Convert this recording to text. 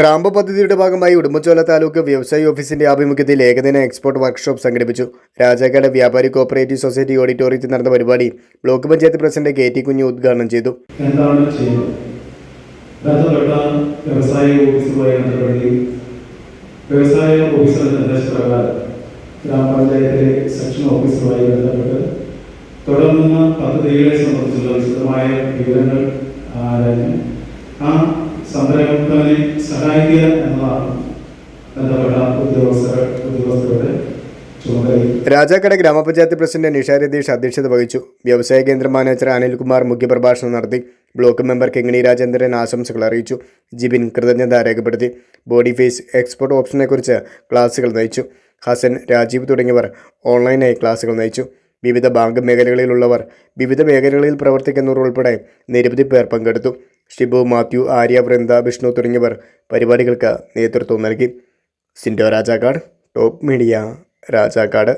Rambo പദ്ധതിയുടെ ഭാഗമായി ഉടുമ്പച്ചോല താലൂക്ക് വ്യവസായ ഓഫീസിന്റെ ആഭിമുഖ്യത്തിൽ ഏകദിന എക്സ്പോർട്ട് വർക്ക്ഷോപ്പ് സംഘടിപ്പിച്ചു. രാജാക്കാട് വ്യാപാരി കോപ്പറേറ്റീവ് സൊസൈറ്റി ഓഡിറ്റോറിയത്തിൽ നടന്ന പരിപാടി block panchayat president K T Kunju ഉദ്ഘാടനം ചെയ്തു. ബന്ധപ്പെട്ട വ്യവസായ ഓഫീസുമായി ബന്ധപ്പെടുകയും വ്യവസായ ഓഫീസറുടെ നിർദ്ദേശപ്രകാരം ഗ്രാമപഞ്ചായത്തിലെ സെക്ഷൻ ഓഫീസറുമായി ബന്ധപ്പെട്ട് തുടർന്നുന്ന പദ്ധതികളെ സംബന്ധിച്ചുള്ള വിശദമായ വിവരങ്ങൾ ആ സംരംഭകനെ സഹായിക്കുക എന്നതാണ് രാജാക്കട ഗ്രാമപഞ്ചായത്ത് പ്രസിഡന്റ് നിഷ രതീഷ് അധ്യക്ഷത വഹിച്ചു. വ്യവസായ കേന്ദ്ര മാനേജർ അനിൽകുമാർ മുഖ്യപ്രഭാഷണം നടത്തി. ബ്ലോക്ക് മെമ്പർ കിങ്ങിണി രാജേന്ദ്രൻ ആശംസകൾ അറിയിച്ചു. ജിബിൻ കൃതജ്ഞത രേഖപ്പെടുത്തി. ബോഡി ഫേസ് എക്സ്പോർട്ട് ഓപ്ഷനെക്കുറിച്ച് ക്ലാസുകൾ നയിച്ചു. ഹസൻ രാജീവ് തുടങ്ങിയവർ ഓൺലൈനായി ക്ലാസുകൾ നയിച്ചു. വിവിധ ബാങ്ക് മേഖലകളിലുള്ളവർ വിവിധ മേഖലകളിൽ പ്രവർത്തിക്കുന്നവർ ഉൾപ്പെടെ നിരവധി പേർ പങ്കെടുത്തു. ഷിബു മാത്യു ആര്യ വൃന്ദ വിഷ്ണു തുടങ്ങിയവർ പരിപാടികൾക്ക് നേതൃത്വം നൽകി. Sindo Rajakkad top media Rajakkad.